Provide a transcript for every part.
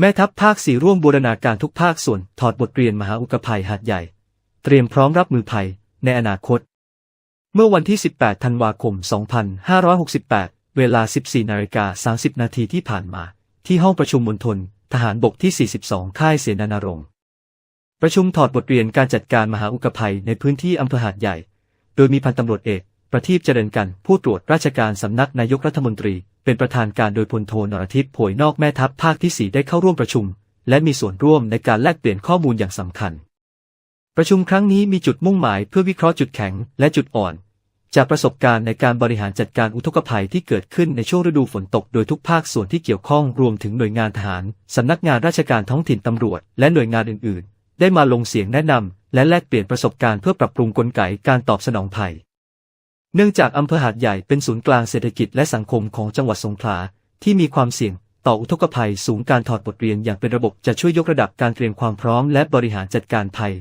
แม่ทัพภาคสี่ร่วมบูรณาการทุกภาคส่วนถอดบทเรียนมหาอุกภัยหาดใหญ่ เตรียมพร้อมรับมือภัยในอนาคต เมื่อวันที่ 18 ธันวาคม 2568 เวลา 14 นาฬิกา 30 นาทีที่ผ่านมา ที่ห้องประชุมมณฑลทหารบกที่ 42 ค่ายเสนานารงค์ประชุมถอดบทเรียนการจัดการมหาอุกภัยในพื้นที่อำเภอหาดใหญ่ โดยมีพันตำรวจเอก ประทีปเจริญกัน ผู้ตรวจราชการสำนักนายกรัฐมนตรี เป็นประธานการโดยพลโทนรทิพย์โผยนอกแม่ทัพภาคที่ 4 ได้เข้าร่วมประชุม และมีส่วนร่วมในการแลกเปลี่ยนข้อมูลอย่างสำคัญ ประชุมครั้งนี้มีจุดมุ่งหมายเพื่อวิเคราะห์จุดแข็งและจุดอ่อน จากประสบการณ์ในการบริหารจัดการอุทกภัยที่เกิดขึ้นในช่วงฤดูฝนตกโดยทุกภาคส่วนที่เกี่ยวข้องรวมถึงหน่วยงานทหารสำนักงานราชการท้องถิ่นตำรวจ และหน่วยงานอื่น ๆ ได้มาลงเสียงแนะนำและแลกเปลี่ยนประสบการณ์เพื่อปรับปรุงกลไกการตอบสนองภัย เนื่องจากอำเภอหาดใหญ่เป็นศูนย์กลางเศรษฐกิจและสังคมของจังหวัดสงขลาที่มีความเสี่ยงต่ออุทกภัยสูงการถอดบทเรียนอย่างเป็นระบบจะช่วยยกระดับการเตรียมความพร้อมและบริหารจัดการภัย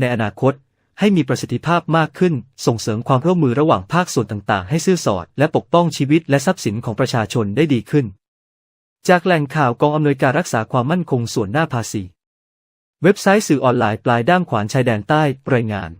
ในอนาคต ให้มีประสิทธิภาพมากขึ้น ส่งเสริมความร่วมมือระหว่างภาคส่วนต่างๆ ให้ซื่อสอด และปกป้องชีวิตและทรัพย์สินของประชาชนได้ดีขึ้น จากแหล่งข่าวกองอำนวยการรักษาความมั่นคงส่วนหน้าภาษี เว็บไซต์สื่อออนไลน์ปลายด้ามขวานชายแดนใต้รายงาน